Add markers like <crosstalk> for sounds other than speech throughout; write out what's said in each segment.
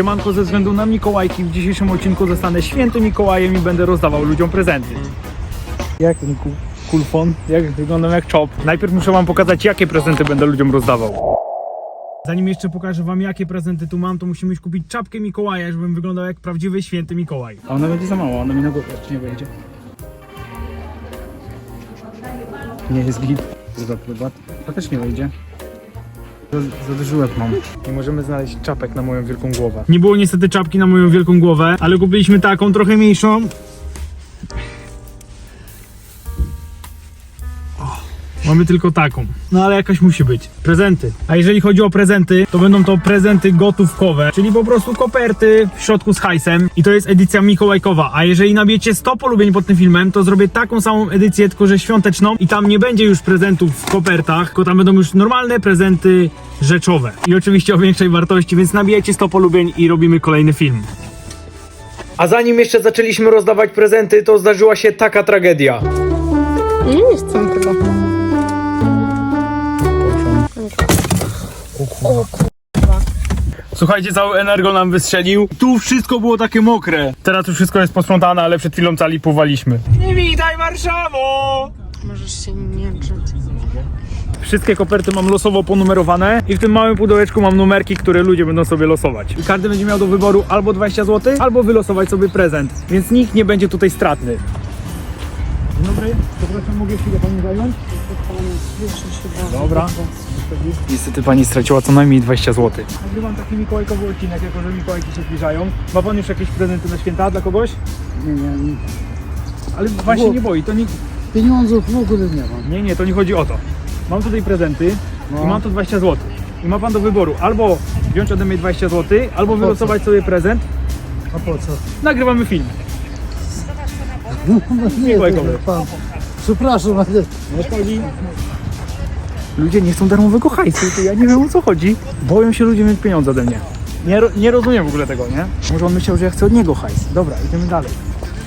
Siemanko, ze względu na Mikołajki w dzisiejszym odcinku zostanę świętym Mikołajem i będę rozdawał ludziom prezenty. Jak ten ku- kulfon? Jak wyglądam jak czop? Najpierw muszę wam pokazać, jakie prezenty będę ludziom rozdawał. Zanim jeszcze pokażę wam, jakie prezenty tu mam, to musimy już kupić czapkę Mikołaja, żebym wyglądał jak prawdziwy święty Mikołaj. A ona będzie za mała, ona mi na głowę nie wejdzie. Nie jest git. Zobacz, to też nie wejdzie. Za- Za duży łeb mam. Nie możemy znaleźć czapek na moją wielką głowę. Nie było niestety czapki na moją wielką głowę, ale kupiliśmy taką, trochę mniejszą. Mamy tylko taką. No ale jakaś musi być. Prezenty. A jeżeli chodzi o prezenty, to będą to prezenty gotówkowe, czyli po prostu koperty w środku z hajsem. I to jest edycja mikołajkowa. A jeżeli nabijecie 100 polubień pod tym filmem, to zrobię taką samą edycję, tylko że świąteczną. I tam nie będzie już prezentów w kopertach, tylko tam będą już normalne prezenty rzeczowe. I oczywiście o większej wartości, więc nabijajcie 100 polubień i robimy kolejny film. A zanim jeszcze zaczęliśmy rozdawać prezenty, to zdarzyła się taka tragedia. Nie, nie chcę tego. Słuchajcie, cały Energo nam wystrzelił. Tu wszystko było takie mokre. Teraz już wszystko jest posprzątane, ale przed chwilą cali pływaliśmy. Nie witaj Warszawo! Możesz się nie drzeć. Wszystkie koperty mam losowo ponumerowane i w tym małym pudełeczku mam numerki, które ludzie będą sobie losować. I każdy będzie miał do wyboru albo 20 zł, albo wylosować sobie prezent, więc nikt nie będzie tutaj stratny. Dzień dobry, przepraszam, mogę chwilę Pani zająć? Dobra. Niestety Pani straciła co najmniej 20 zł. Nagrywam taki mikołajkowy odcinek, jako że Mikołajki się zbliżają. Ma Pan już jakieś prezenty na święta dla kogoś? Nie, nie, nie. Ale Pan się nie boi, to nie... Pieniądzów w ogóle nie mam. Nie, nie, to nie chodzi o to. Mam tutaj prezenty No. i mam tu 20 zł. I ma pan do wyboru albo wziąć ode mnie 20 zł, albo wylosować sobie prezent. A po co? Nagrywamy film. No, nie, Mikołajkowy. pan. Przepraszam, ale Nie chodzi. Ludzie nie chcą darmowego hajsu, to ja nie wiem o co chodzi. Boją się ludzie mieć pieniądze ode mnie. Nie, nie rozumiem w ogóle tego, nie? Może on myślał, że ja chcę od niego hajs. Dobra, idziemy dalej.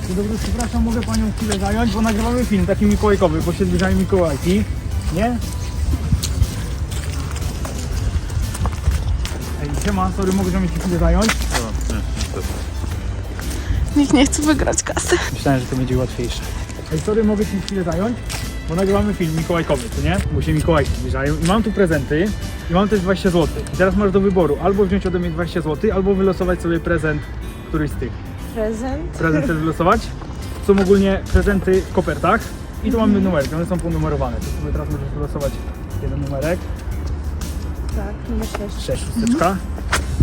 Dzień dobry, przepraszam, mogę panią chwilę zająć, bo nagrywamy film taki mikołajkowy, bo się zbliżają mikołajki. Nie? Ej, siema, sorry, mogę ci chwilę zająć? Nikt nie chce wygrać kasy. Myślałem, że to będzie łatwiejsze. Ej, sorry, mogę ci chwilę zająć? Bo nagrywamy film mikołajkowy, co nie? Bo się Mikołajki zbliżają. I mam tu prezenty i mam też 20 zł. I teraz masz do wyboru albo wziąć ode mnie 20 zł, albo wylosować sobie prezent któryś z tych. Prezent? Prezent chcesz wylosować? Są ogólnie prezenty w kopertach i tu mamy numerki, one są ponumerowane. To sobie teraz możesz wylosować jeden numerek, Tak, numer 6. 6 szósteczka.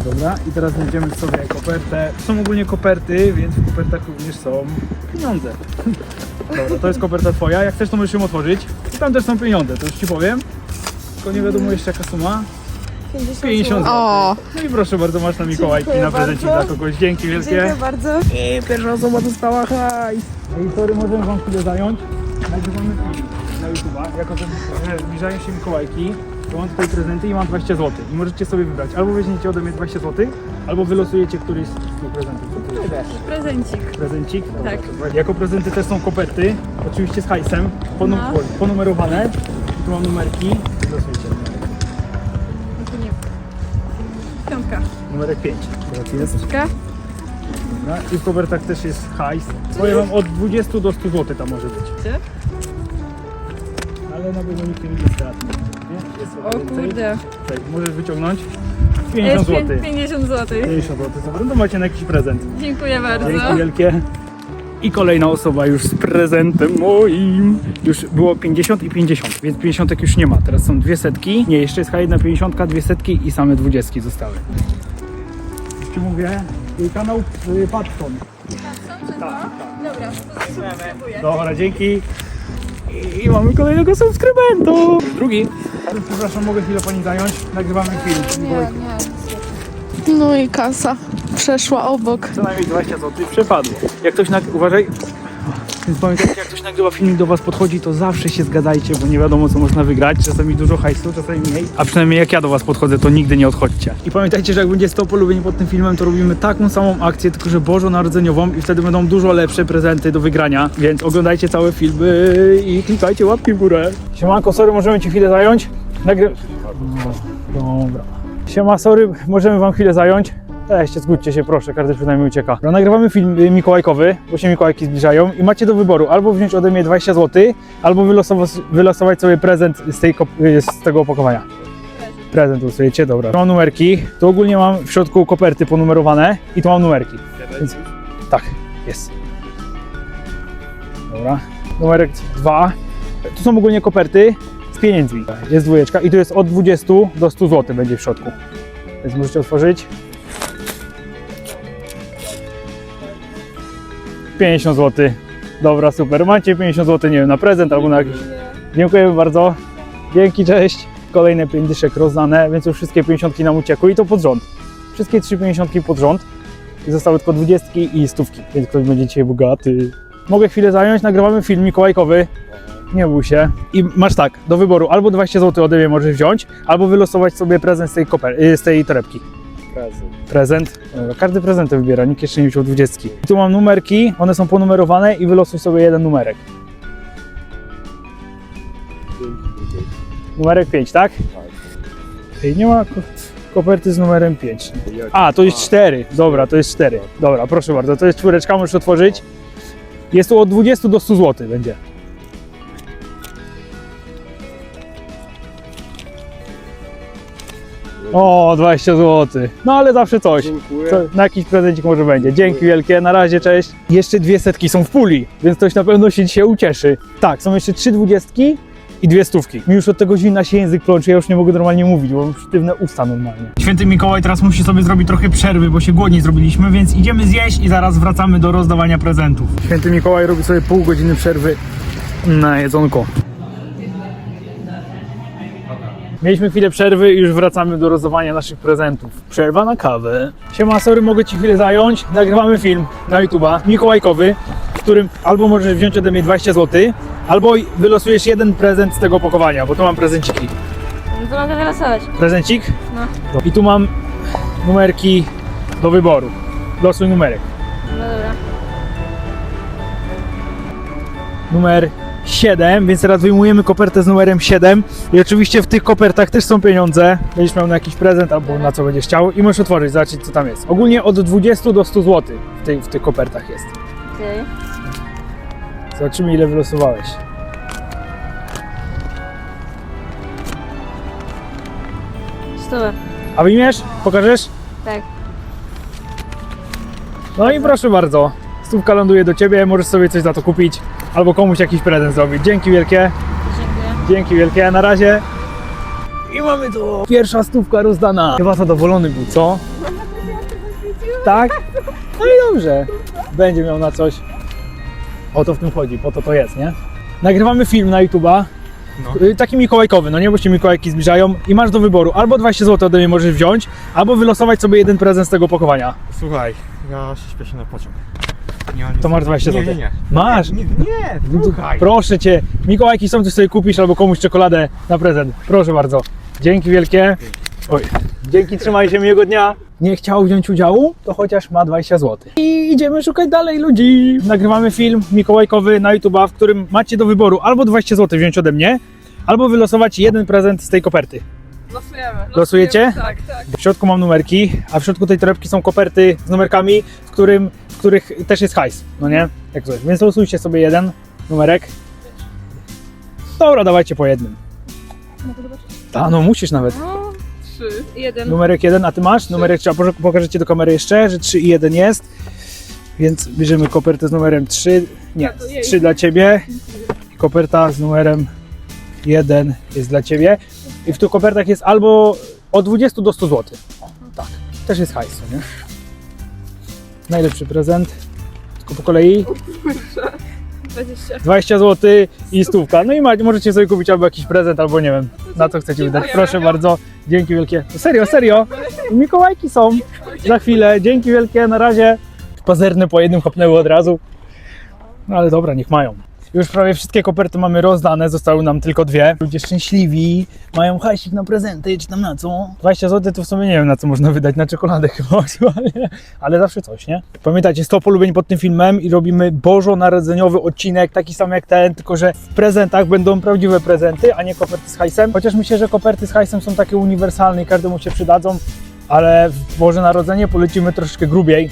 Dobra, i teraz będziemy sobie kopertę. Są ogólnie koperty, więc w kopertach również są pieniądze. Dobra, to jest koperta twoja. Jak chcesz, to możesz ją otworzyć. I tam też są pieniądze, to już ci powiem. Tylko nie wiadomo jeszcze jaka suma. 50, 50 zł. O, No i proszę bardzo, masz na Mikołajki Dziękuję na prezencik bardzo. dla kogoś. Dzięki wielkie. dziękuję bardzo. I pierwsza osoba dostała hajs. Ej, sorry, możemy wam chwilę zająć. Nagrywamy film na YouTube'a. Jako, że że zbliżają się Mikołajki, to mam tutaj prezenty i mam 20 zł. I możecie sobie wybrać. Albo weźmiecie ode mnie 20 zł, albo wylosujecie któryś z tych prezentów. Co ty wybierasz? Prezencik. Prezencik? Tak. to Jako prezenty też są koperty, oczywiście z hajsem, ponu- No. ponumerowane. Tu mam numerki. Wylosujcie. Piątka. Numerek 5. Teraz jest. Piątka. Dobra. I w kopertach też jest hajs. Powiem wam od 20 do 100 zł tam może być. Gdzie? Ale na pewno nikt nie będzie stratny. Nie? Jest O więcej. kurde. Tak, możesz wyciągnąć 50 Jest zł. 50 zł. 50 zł, dobra, to macie na jakiś prezent. Dziękuję bardzo. Dzięki wielkie. I kolejna osoba już z prezentem moim. Już było 50 i 50, więc 50 już nie ma. Teraz są dwie setki. Nie, jeszcze jest jedna 50, dwie setki i same dwudziestki zostały. Już ci mówię, y, kanał y, Patton. Tak, Dobra, to. Dobra, dzięki. I mamy kolejnego subskrybenta. Drugi. Przepraszam, mogę chwilę pani zająć? Nagrywamy film. Nie, nie. No i kasa przeszła obok. Co najmniej 20 zł przepadło. Jak ktoś nag... Uważaj. Więc pamiętajcie, jak ktoś nagrywa filmik do was podchodzi, to zawsze się zgadajcie, bo nie wiadomo co można wygrać. Czasami dużo hajsu, czasami mniej. A przynajmniej jak ja do was podchodzę, to nigdy nie odchodźcie. I pamiętajcie, że jak będzie 100 polubień pod tym filmem, to robimy taką samą akcję, tylko że bożonarodzeniową i wtedy będą dużo lepsze prezenty do wygrania. Więc oglądajcie całe filmy i klikajcie łapki w górę. Siemanko, sorry, możemy ci chwilę zająć? Nagry... Dobra. Siema, sorry, możemy wam chwilę zająć? Weźcie, zgódźcie się proszę, każdy przynajmniej ucieka. No, nagrywamy film y, mikołajkowy, bo się Mikołajki zbliżają i macie do wyboru albo wziąć ode mnie 20 zł, albo wylosować, wylosować sobie prezent z, tej, y, z tego opakowania. Prezent losujecie, dobra. Mam numerki, tu ogólnie mam w środku koperty ponumerowane i tu mam numerki. Więc, tak, jest. Dobra, numerek 2. Tu są ogólnie koperty z pieniędzmi. Jest dwójeczka i tu jest od 20 do 100 zł będzie w środku. Więc możecie otworzyć. 50 zł. Dobra, super. Macie 50 zł, nie wiem, na prezent albo na jakiś. Dziękujemy bardzo. Dzięki, cześć. Kolejne 5 dyszek rozdane, więc już wszystkie 50 nam uciekły i to pod rząd. Wszystkie 3 50 pod rząd. I zostały tylko 20 i stówki, więc ktoś będzie dzisiaj bogaty. Mogę chwilę zająć, nagrywamy film mikołajkowy. Nie bój się. I masz tak, do wyboru albo 20 zł ode mnie możesz wziąć, albo wylosować sobie prezent z tej, koper- y, z tej torebki. Prezent. Prezent. Dobra, każdy prezenty wybiera, nikt jeszcze nie wziął 20. I tu mam numerki, one są ponumerowane i wylosuj sobie jeden numerek. Numerek 5, tak? Ej, nie ma ko- koperty z numerem 5. A, to jest 4. Dobra, to jest 4. Dobra, proszę bardzo, to jest czwóreczka, możesz otworzyć. Jest tu od 20 do 100 zł będzie. O, 20 zł. No ale zawsze coś. Dziękuję. To na jakiś prezencik może będzie. Dzięki wielkie, na razie, cześć. Jeszcze dwie setki są w puli, więc ktoś na pewno się dzisiaj ucieszy. Tak, są jeszcze trzy dwudziestki i dwie stówki. Mi już od tego zimna się język plączy, ja już nie mogę normalnie mówić, bo mam sztywne usta normalnie. Święty Mikołaj teraz musi sobie zrobić trochę przerwy, bo się głodni zrobiliśmy, więc idziemy zjeść i zaraz wracamy do rozdawania prezentów. Święty Mikołaj robi sobie pół godziny przerwy na jedzonko. Mieliśmy chwilę przerwy i już wracamy do rozdawania naszych prezentów. Przerwa na kawę. Siema, sorry, mogę Ci chwilę zająć. Nagrywamy film na YouTube'a, mikołajkowy, w którym albo możesz wziąć ode mnie 20 zł, albo wylosujesz jeden prezent z tego opakowania, bo tu mam prezenciki. No to mogę wylosować. Prezencik? No. I tu mam numerki do wyboru. Losuj numerek. No dobra. numer 7, więc teraz wyjmujemy kopertę z numerem 7 i oczywiście w tych kopertach też są pieniądze. Będziesz miał na jakiś prezent albo na co będziesz chciał i możesz otworzyć, zobaczyć co tam jest. Ogólnie od 20 do 100 zł w, tej, w tych kopertach jest. Okej. Zobaczymy ile wylosowałeś. Stówę. A wyjmiesz? Pokażesz? Tak. No i proszę bardzo. Stówka ląduje do Ciebie, możesz sobie coś za to kupić albo komuś jakiś prezent zrobić. Dzięki wielkie. Dziękuję. Dzięki wielkie, na razie. I mamy to. Pierwsza stówka rozdana. Chyba zadowolony był, co? Tak? No i dobrze. Będzie miał na coś. O to w tym chodzi, po to to jest, nie? Nagrywamy film na YouTube'a. Y, Taki mikołajkowy, no nie, bo się mikołajki zbliżają i masz do wyboru albo 20 zł ode mnie możesz wziąć, albo wylosować sobie jeden prezent z tego opakowania. Słuchaj, ja się śpieszę na pociąg. Nie. To masz 20 nie, zł. Nie, nie, Masz! nie. Nie, słuchaj. Proszę cię, Mikołajki są, coś sobie kupisz albo komuś czekoladę na prezent. Proszę bardzo. Dzięki wielkie. Oj, dzięki, trzymaj się, miłego dnia. Nie chciał wziąć udziału, to chociaż ma 20 zł. I idziemy szukać dalej ludzi. Nagrywamy film mikołajkowy na YouTube'a, w którym macie do wyboru albo 20 zł wziąć ode mnie, albo wylosować jeden prezent z tej koperty. Losujemy. Losujecie? Tak, tak. W środku mam numerki, a w środku tej torebki są koperty z numerkami, w, którym, w których też jest hajs, no nie? Jak coś. Więc losujcie sobie jeden numerek. Dobra, dawajcie po jednym. A no musisz nawet. No, trzy. Jeden. Numerek jeden, a ty masz? Numerek trzeba poże- pokażecie do kamery jeszcze, że 3 i 1 jest. Więc bierzemy kopertę z numerem 3. Nie, Tak, ojej. 3 dla ciebie. Koperta z numerem 1 jest dla ciebie. I w tych kopertach jest albo od 20 do 100 zł. Tak, też jest hajs, nie? Najlepszy prezent. Tylko po kolei 20. 20 zł i stówka. No i możecie sobie kupić albo jakiś prezent, albo nie wiem, na co chcecie wydać. Proszę bardzo, dzięki wielkie. Serio, serio, Mikołajki są za chwilę. Dzięki wielkie, na razie. Pazerne po jednym chopnęły od razu. No ale dobra, niech mają. Już prawie wszystkie koperty mamy rozdane, zostały nam tylko dwie. Ludzie szczęśliwi, mają hajsik na prezenty, czy tam na co? 20 zł to w sumie nie wiem na co można wydać, na czekoladę <laughs> chyba ale zawsze coś, nie? Pamiętajcie, 100 polubień pod tym filmem i robimy bożonarodzeniowy odcinek, taki sam jak ten, tylko że w prezentach będą prawdziwe prezenty, a nie koperty z hajsem. Chociaż myślę, że koperty z hajsem są takie uniwersalne i każdemu się przydadzą, ale w Boże Narodzenie polecimy troszeczkę grubiej.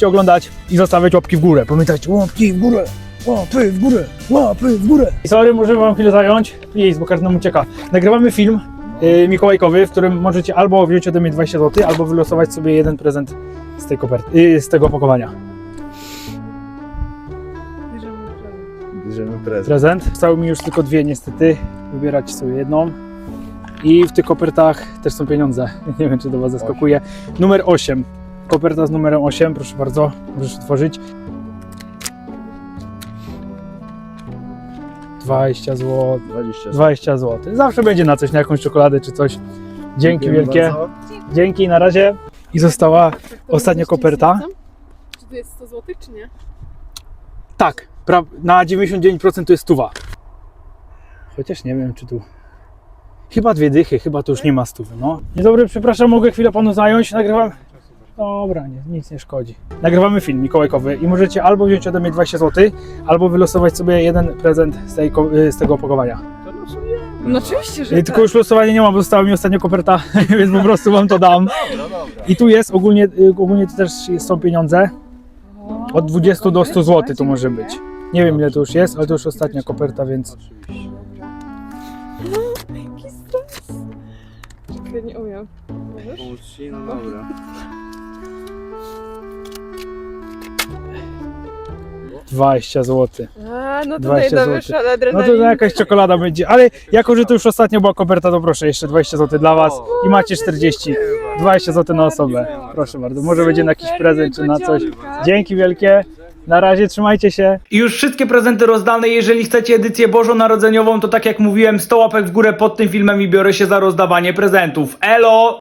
To oglądać i zostawiać łapki w górę. Pamiętajcie, łapki w górę, łapy w górę, łapy w górę. I sorry, możemy wam chwilę zająć, please, bo każdy nam ucieka. Nagrywamy film yy, mikołajkowy, w którym możecie albo wziąć ode mnie 20 zł, albo wylosować sobie jeden prezent z tej koperty, yy, z tego opakowania. Bierzemy prezent. prezent. Zostały mi już tylko dwie niestety. Wybierać sobie jedną. I w tych kopertach też są pieniądze. <laughs> Nie wiem, czy to Was zaskakuje. Numer 8. Koperta z numerem 8, proszę bardzo, możesz otworzyć. 20 zł. 20 20 zł. Zawsze będzie na coś, na jakąś czekoladę czy coś. Dzięki Dziękujemy wielkie. bardzo. Dzięki, na razie. I została ostatnia koperta. Czy to jest 100 zł, czy nie? Tak, pra- na 99% to jest stuwa. Chociaż nie wiem, czy tu. Chyba dwie dychy, chyba tu już nie ma stówy, no. Dzień dobry, przepraszam, mogę chwilę panu zająć? Nagrywam. Dobra, nie, nic nie szkodzi. Nagrywamy film mikołajkowy i możecie albo wziąć ode mnie 20 zł, albo wylosować sobie jeden prezent z, tej, ko- y, z tego opakowania. No oczywiście, że Tylko już losowania nie mam, bo została mi ostatnia koperta, <laughs> więc po prostu wam to dam. I tu jest, ogólnie, y, ogólnie to też są pieniądze. Od 20 do 100 zł to może być. Nie wiem ile to już jest, ale to już ostatnia koperta, więc Jaki stres. Czekaj, nie umiem. Możesz? No dobra. 20 zł. A, no to 20 najdobrzej, ale No adrenalin. to jakaś czekolada będzie, ale jako, że to już ostatnia była koperta, to proszę, jeszcze 20 zł dla Was i macie 40. 20 zł na osobę. Proszę bardzo, może będzie na jakiś prezent czy na coś. Dzięki wielkie. Na razie trzymajcie się. I już wszystkie prezenty rozdane. Jeżeli chcecie edycję bożonarodzeniową, to tak jak mówiłem, 100 łapek w górę pod tym filmem i biorę się za rozdawanie prezentów. Elo!